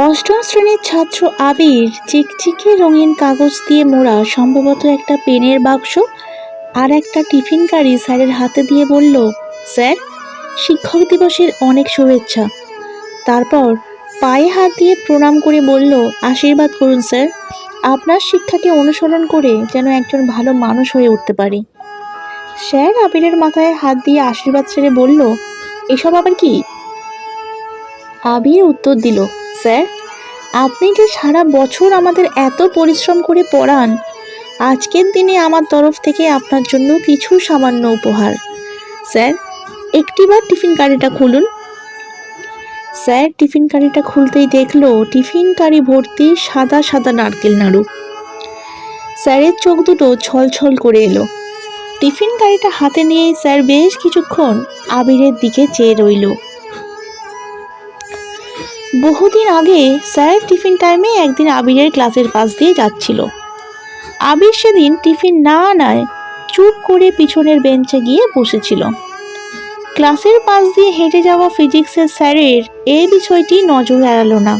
অষ্টম শ্রেণির ছাত্র আবির চিকচিকে রঙিন কাগজ দিয়ে মোড়া সম্ভবত একটা পেনের বাক্স আর একটা টিফিন কারি স্যারের হাতে দিয়ে বলল, স্যার, শিক্ষক দিবসের অনেক শুভেচ্ছা। তারপর পায়ে হাত দিয়ে প্রণাম করে বলল, আশীর্বাদ করুন, স্যার। আপনার শিক্ষাকে অনুসরণ করে যেন একজন ভালো মানুষ হয়ে উঠতে পারি। স্যার আবিরের মাথায় হাত দিয়ে আশীর্বাদ ছেড়ে বলল, এসব আবার কি? আবির উত্তর দিল স্যার। আপনি যে সারা বছর আমাদের এত পরিশ্রম করে পড়ান, আজকের দিনে আমার তরফ থেকে আপনার জন্য কিছু সামান্য উপহার। স্যার, একটিবার টিফিন কারিটা খুলুন। স্যার, টিফিন কারিটা খুলতেই দেখল টিফিন কারি ভর্তি সাদা সাদা নারকেল নাড়ু। স্যারের চোখ দুটো ছলছল করে এলো। টিফিন কারিটা হাতে নিয়েই স্যার বেশ কিছুক্ষণ আবিরের দিকে চেয়ে রইল। বহুদিন আগে স্যার টিফিন টাইমে একদিন আবিরের ক্লাসের পাশ দিয়ে যাচ্ছিল। আবির সেদিন টিফিন না আনায় চুপ করে পিছনের বেঞ্চে গিয়ে বসেছিল। ক্লাসের পাশ দিয়ে হেঁটে যাওয়া ফিজিক্সের স্যারের এই বিষয়টি নজর এড়ালো না।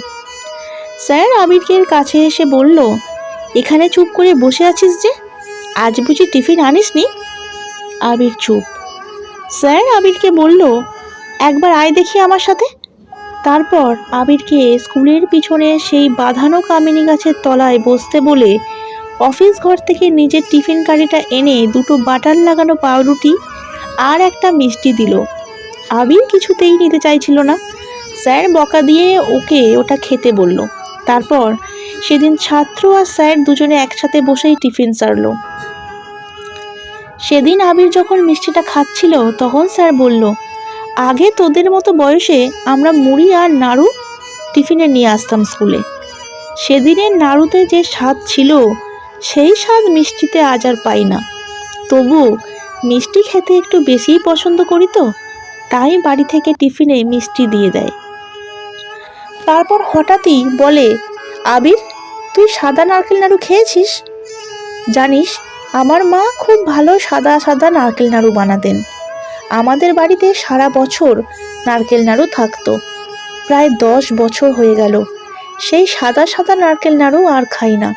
স্যার আবিরকের কাছে এসে বলল, এখানে চুপ করে বসে আছিস যে? আজ বুঝি টিফিন আনিসনি? আবির চুপ। স্যার আবিরকে বলল, একবার আয় দেখি আমার সাথে। তারপর আবিরকে স্কুলের পিছনে সেই বাঁধানো কামিনী গাছের তলায় বসতে বলে, অফিস ঘর থেকে নিজের টিফিন কারিটা এনে দুটো বাটার লাগানো পাউরুটি আর একটা মিষ্টি দিল। আবির কিছুতেই নিতে চাইছিল না। স্যার বকা দিয়ে ওকে ওটা খেতে বলল। তারপর সেদিন ছাত্র আর স্যার দুজনে একসাথে বসেই টিফিন সারলো। সেদিন আবির যখন মিষ্টিটা খাচ্ছিল তখন স্যার বলল আগে তোদের মতো বয়সে আমরা মুড়ি আর নাড়ু টিফিনে নিয়ে আসতাম স্কুলে। সেদিনের নাড়ুতে যে স্বাদ ছিল, সেই স্বাদ মিষ্টিতে আজ আর পাই না। তবু মিষ্টি খেতে একটু বেশিই পছন্দ করি তো, তাই বাড়ি থেকে টিফিনে মিষ্টি দিয়ে দেয়। তারপর হঠাৎই বলে, আবির, তুই সাদা নারকেল নাড়ু খেয়েছিস? জানিস, আমার মা খুব ভালো সাদা সাদা নারকেল নাড়ু বানাতেন। আমাদের বাড়িতে সারা বছর নারকেল নাড়ু থাকতো। প্রায় দশ বছর হয়ে গেল। সেই সাদা সাদা নারকেল নাড়ু আর খাই না।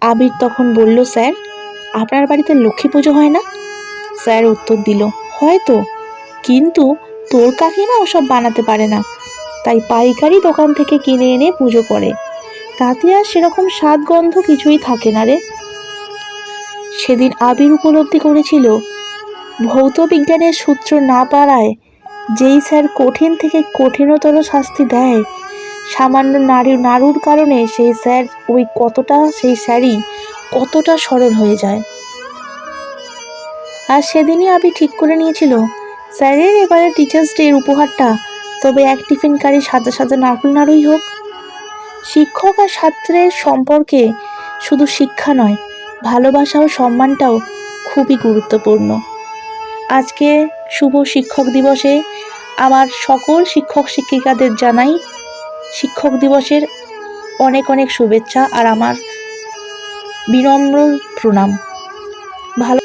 আবির তখন বলল, স্যার, আপনার বাড়িতে লক্ষ্মী পুজো হয় না? স্যার উত্তর দিল, হয়তো। কিন্তু তোর কাকিমা ওসব বানাতে পারে না। তাই পাইকারি দোকান থেকে কিনে এনে পুজো করে। তাতে আর সেরকম স্বাদ গন্ধ কিছুই থাকে না রে। সেদিন আবির উপলব্ধি করেছিল ভৌত বিজ্ঞানের সূত্র না পারায় যেই স্যার কঠিন থেকে কঠিনতর শাস্তি দেয়, সামান্য নারী নারুর কারণে সেই স্যার ওই কতটা, সেই স্যারই কতটা সরল হয়ে যায়। আর সেদিনই আবি ঠিক করে নিয়েছিল, স্যারের এবারে টিচার্স ডের উপহারটা, তবে এক টিফিন কারি সাদা সাদা নারকেল নাড়ুই হোক। শিক্ষক আর ছাত্রের সম্পর্কে শুধু শিক্ষা নয়, ভালোবাসা ও সম্মানটাও খুবই গুরুত্বপূর্ণ। আজকে শুভ শিক্ষক দিবসে আমার সকল শিক্ষক শিক্ষিকাদের জানাই শিক্ষক দিবসের অনেক অনেক শুভেচ্ছা আর আমার বিনম্র প্রণাম। ভালো